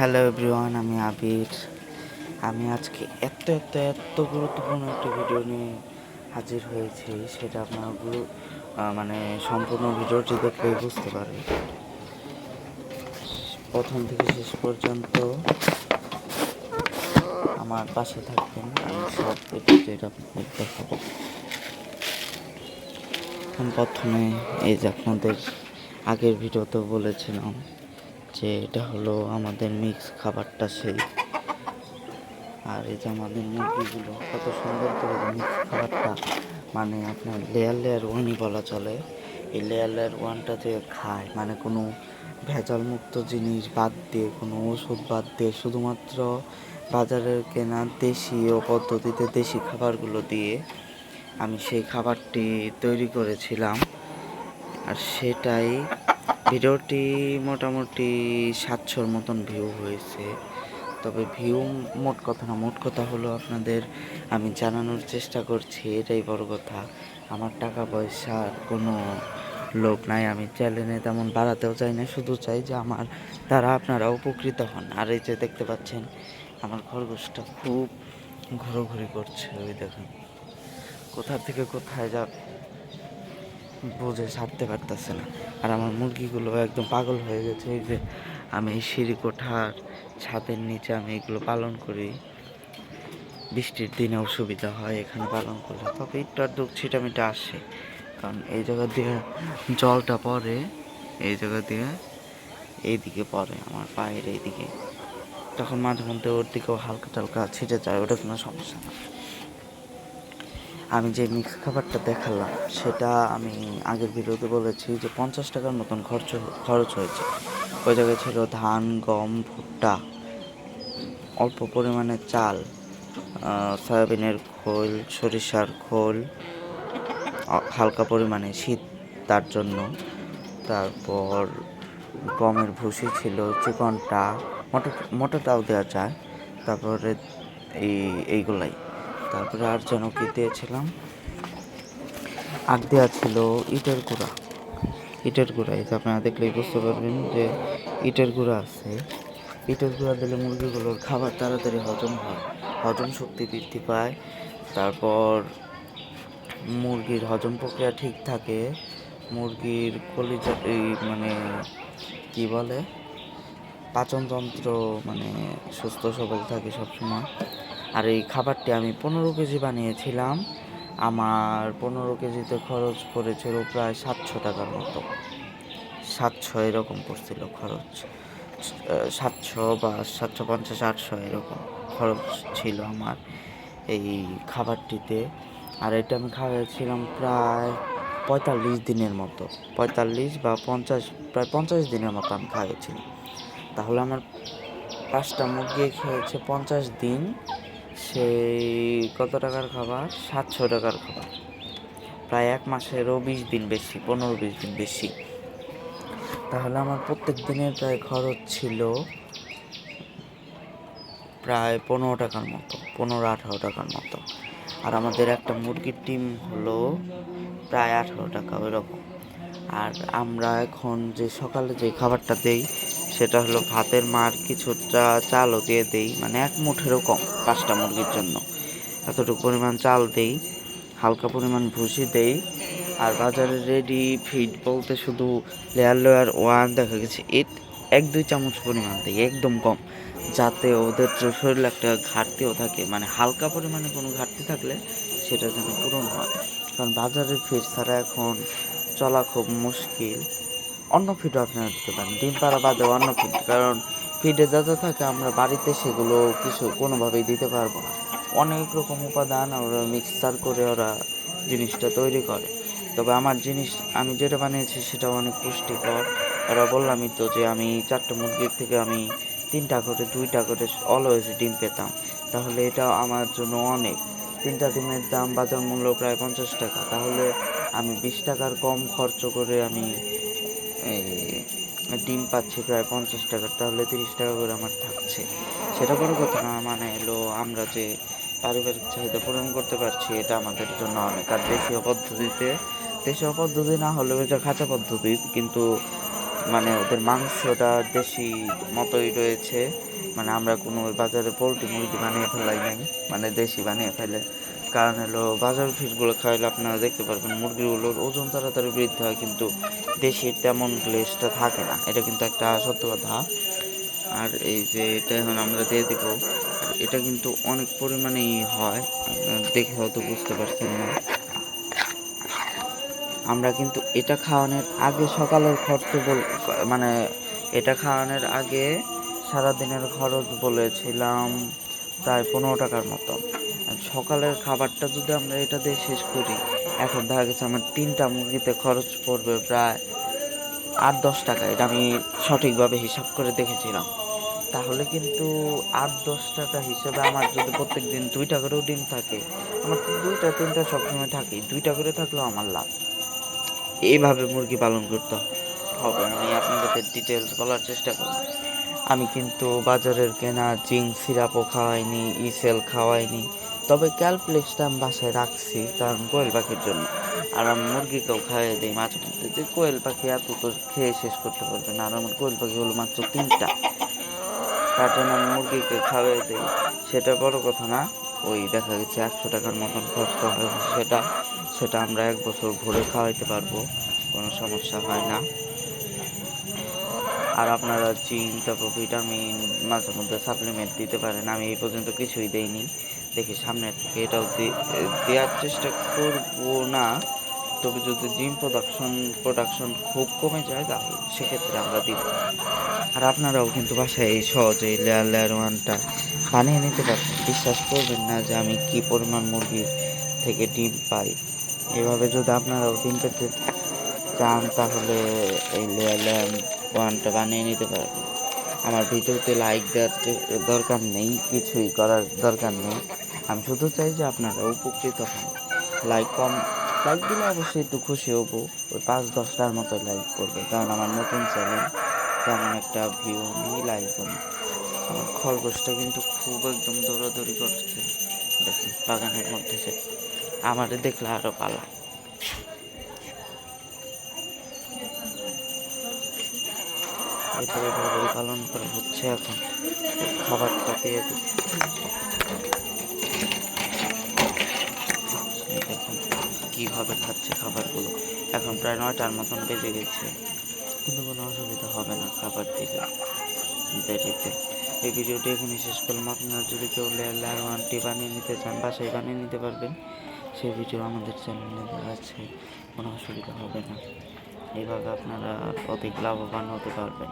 Hello everyone আমি আবির। আমি আজকে এত এত এত গুরুত্বপূর্ণ একটি ভিডিও নিয়ে হাজির হয়েছি। সেটা আপনার গুরু মানে সম্পূর্ণ ভিডিওটি দেখলেই বুঝতে পারবেন। প্রথম থেকে শেষ পর্যন্ত আমার পাশে থাকবেন। আমি সব ভিডিওতে দেখাবো। প্রথমে এই যে আপনাদের আগের ভিডিওতেও বলেছিলাম। যে এটা হলো আমাদের মিক্স খাবারটা সেই। আর এই যে আমাদের মুরগিগুলো, কত সুন্দর করে মিক্স খাবারটা মানে আপনার লেয়ার লেয়ার ওয়ানই বলা চলে। এই লেয়ার লেয়ার ওয়ানটা যে খায় মানে কোনো ভেজাল মুক্ত জিনিস বাদ দিয়ে, কোনো ওষুধ বাদ দিয়ে, শুধুমাত্র বাজারের কেনা দেশীয় পদ্ধতিতে দেশি খাবারগুলো দিয়ে আমি সেই খাবারটি তৈরি করেছিলাম। আর সেটাই ভিডিওটি মোটামুটি সাতশোর মতন ভিউ হয়েছে। তবে ভিউ মোট কথা না, মোট কথা হলো আপনাদের আমি জানানোর চেষ্টা করছি, এটাই বড় কথা। আমার টাকা পয়সার কোনো লোভ নাই, আমি চ্যানেলে তেমন বাড়াতেও চাই না, শুধু চাই যে আমার দ্বারা আপনারা উপকৃত হন। আর এই যে দেখতে পাচ্ছেন, আমার খরগোশটা খুব ঘোরাঘুরি করছে, ওই দেখেন। কোথা থেকে কোথায় যা বুঝে ছাড়তে পারতেছে না। আর আমার মুরগিগুলো একদম পাগল হয়ে গেছে। যে আমি এই সিঁড়ি কোঠার ছাদের নিচে আমি এগুলো পালন করি। বৃষ্টির দিনে অসুবিধা হয় এখানে পালন করলে। তবে একটু আর দুঃখ ছিটামিটা আসে। কারণ এই জায়গা দিয়ে জলটা পড়ে, এই জায়গা দিয়ে এইদিকে পড়ে, আমার পায়ের এইদিকে। তখন মাঝে মধ্যে ওর দিকেও হালকা টালকা ছিটে যায়, ওটা কোনো সমস্যা না। আমি যে মিক্স খাবারটা দেখালাম, সেটা আমি আগের ভিডিওতে বলেছি যে পঞ্চাশ টাকার মতন খরচ খরচ হয়েছে। ওই জায়গায় ছিল ধান, গম, ভুট্টা, অল্প পরিমাণে চাল সয়াবিনের খোল, সরিষার খোল হালকা পরিমাণে শীত তার জন্য। তারপর গমের ভুসি ছিল, চিকনটা, মোটা মোটাটাও দেওয়া যায়। তারপরে এই, এইগুলাই। তারপরে আর যেন কি দিয়েছিলাম। আর দেওয়া ছিল ইটের গুঁড়া। ইটের গুঁড়া যে আপনারা দেখলেই বুঝতে পারবেন যে ইটের গুঁড়া আছে। ইটের গুঁড়া দিলে মুরগিগুলোর খাবার তাড়াতাড়ি হজম হয়, হজম শক্তি বৃদ্ধি পায়। তারপর মুরগির হজম প্রক্রিয়া ঠিক থাকে। মুরগির কলিজা, এই মানে কি বলে? পাচনতন্ত্র মানে সুস্থ সবল থাকে সবসময়। আর এই খাবারটি আমি পনেরো কেজি বানিয়েছিলাম। আমার পনেরো কেজিতে খরচ পড়েছিল প্রায় সাতশো টাকার মতো। সাতশো এরকম পড়ছিল খরচ। সাতশো বা সাতশো পঞ্চাশ, আটশো এরকম খরচ ছিল আমার এই খাবারটিতে। আর এটা আমি খাওয়াছিলাম প্রায় পঁয়তাল্লিশ দিনের মতো। পঁয়তাল্লিশ বা পঞ্চাশ, প্রায় পঞ্চাশ দিনের মতো আমি খাইয়েছিলাম। তাহলে আমার পাঁচটা মুরগি খেয়েছে পঞ্চাশ দিন। সেই কত টাকার খাবার? সাতশো টাকার খাবার। প্রায় এক মাসেরও বিশ দিন বেশি, পনেরো বিশ দিন বেশি। তাহলে আমার প্রত্যেক দিনের প্রায় খরচ ছিল প্রায় পনেরো টাকার মতো, পনেরো আঠারো টাকার মতো। আর আমাদের একটা মুরগির ডিম হলো প্রায় আঠারো টাকা ওইরকম। আর আমরা এখন যে সকালে যে খাবারটা দেই সেটা হলো ভাতের মার কিছুটা চালও দিয়ে দেই মানে এক মুঠেরও কম পাঁচটা মুরগির জন্য। এতটুকু পরিমাণ চাল দেই, হালকা পরিমাণ ভুসি দেই, আর বাজারে রেডি ফিড বলতে শুধু লেয়ার লেয়ার ওয়ান দেখা গেছে এট এক দুই চামচ পরিমাণ দেই, একদম কম। যাতে ওদের শরীরে একটা ঘাটতিও থাকে মানে হালকা পরিমাণে কোনো ঘাটতি থাকলে সেটা যেন পূরণ হয়। কারণ বাজারের ফিড ছাড়া এখন চলা খুব মুশকিল। অন্য ফিডও আপনারা দিতে পারেন। ডিম পাড়া বাদে অন্য ফিড কারণ ফিডে যা যা থাকে আমরা বাড়িতে সেগুলো কিছু কোনোভাবেই দিতে পারব না। অনেক রকম উপাদান ওরা মিক্সচার করে ওরা জিনিসটা তৈরি করে। তবে আমার জিনিস, আমি যেটা বানিয়েছি সেটা অনেক পুষ্টিকর। ওরা বললামই তো যে আমি চারটে মুরগির থেকে আমি তিনটা করে, দুইটা করে অলওয়েজ ডিম পেতাম। তাহলে এটা আমার জন্য অনেক। তিনটা ডিমের দাম বাজার মূল্য প্রায় পঞ্চাশ টাকা। তাহলে আমি বিশ টাকার কম খরচ করে আমি ডিম পাচ্ছি প্রায় পঞ্চাশ টাকার তাহলে তিরিশ টাকা করে আমার থাকছে। সেটা বড় কথা না মানে এলো আমরা যে পারিবারিক চাহিদা পূরণ করতে পারছি, এটা আমাদের জন্য অনেক। আর দেশীয় পদ্ধতিতে, দেশীয় পদ্ধতি না হলেও এটা খাঁচা পদ্ধতি, কিন্তু মানে ওদের মাংসটা দেশি মতোই রয়েছে। মানে আমরা কোনো বাজারে পোলট্রি মুরগি বানিয়ে ফেলাই নাই মানে দেশি বানিয়ে ফেলে। কারণ হলো বাজার ফিডগুলো খাইলে আপনারা দেখতে পারবেন, মুরগিগুলোর ওজন তাড়াতাড়ি বৃদ্ধি হয়, কিন্তু দেশির তেমন গ্লেসটা থাকে না। এটা কিন্তু একটা সত্য কথা। আর এই যে এটা এখন আমরা দিয়ে দিব এটা কিন্তু অনেক পরিমাণেই হয়। দেখে হয়তো বুঝতে পারছেন না। আমরা কিন্তু এটা খাওয়ানোর আগে সকালের খরচ বল মানে এটা খাওয়ানোর আগে সারাদিনের খরচ বলেছিলাম প্রায় পনেরো টাকার মতো। সকালের খাবারটা যদি আমরা এটা দিয়ে শেষ করি, এখন দেখা গেছে আমার তিনটা মুরগিতে খরচ পড়বে প্রায় আট দশ টাকা, এটা আমি সঠিকভাবে হিসাব করে দেখেছিলাম। তাহলে কিন্তু আট দশ টাকা হিসেবে আমার যদি প্রত্যেক দিন দুইটা করেও ডিম থাকে, আমার দুইটা, তিনটা সবসময় থাকে, দুইটা করে থাকলেও আমার লাভ। এইভাবে মুরগি পালন করতে হবে, আমি আপনাদের ডিটেলস বলার চেষ্টা করব। আমি কিন্তু বাজারের কেনা জিঙ্ক সিরাপও খাওয়াইনি ইসেল খাওয়াইনি তবে ক্যালপ্লেক্সটা আমি বাসায় রাখছি কারণ কোয়েল পাখির জন্য। আর আমি মুরগিকেও খাইয়ে দিই মাঝে মধ্যে যে কোয়েল পাখি এত তো খেয়ে শেষ করতে পারবে না, আর আমার কোয়েল পাখি হলো মাত্র তিনটা। তার জন্য আমি মুরগিকে খাওয়াই দিই। সেটা বড় কথা না, ওই দেখা গেছে একশো টাকার মতন খরচ হয় সেটা। সেটা আমরা এক বছর ভরে খাওয়াইতে পারব, কোনো সমস্যা হয় না। আর আপনারা জিঙ্ক, তারপর ভিটামিন, মাঝে মধ্যে সাপ্লিমেন্ট দিতে পারেন, আমি এই পর্যন্ত কিছুই দেইনি। দেখি সামনের থেকে এটাও দেওয়ার চেষ্টা করব না। তবে যদি ডিম প্রোডাকশন প্রোডাকশন খুব কমে যায়, তাহলে সেক্ষেত্রে আমরা দিব। আর আপনারাও কিন্তু বাসায় এই সহজে লেয়ার লেয়ার ওয়ানটা বানিয়ে নিতে পারবেন। বিশ্বাস করবেন না যে আমি কি পরিমাণ মুরগির থেকে ডিম পাই। এভাবে যদি আপনারাও ডিম পেতে চান, তাহলে এই লেয়ার লেয়ার ওয়ানটা বানিয়ে নিতে পারবেন। আমার ভিডিওতে লাইক দেওয়ার দরকার নেই, কিছুই করার দরকার নেই। আমি শুধু চাই যে আপনারা উপকৃত হন। লাইক কম লাইক দিলে অবশ্যই একটু খুশি হব। ওই পাঁচ, দশটার মতো লাইক করবে। কারণ আমার নতুন চ্যানেল তেমন একটা ভিউ নেই লাইক নেই আমার খরগোশটা কিন্তু খুব একদম দৌড়াদৌড়ি করছে। দেখুন, বাগানের মধ্যে সে আমার দেখলে আরও পালা। এটা এভাবেই পালন করা হচ্ছে এখন। খাবারটা দিয়ে দিই। এই দেখুন কীভাবে খাচ্ছে খাবারগুলো। এখন প্রায় নয়টার মতন বেজে গেছে। কিন্তু কোনো অসুবিধা হবে না খাবার দিলে, দেরিতে। এই ভিডিওটি এখানে শেষ করলাম। আপনারা যদি কেউ লেয়ার ওয়ানটি বানিয়ে নিতে চান, বাসায় বানিয়ে নিতে পারবেন। সেই ভিডিও আমাদের চ্যানেলে দেওয়া আছে। কোনো অসুবিধা হবে না। এইভাবে আপনারা অধিক লাভবান হতে পারবেন।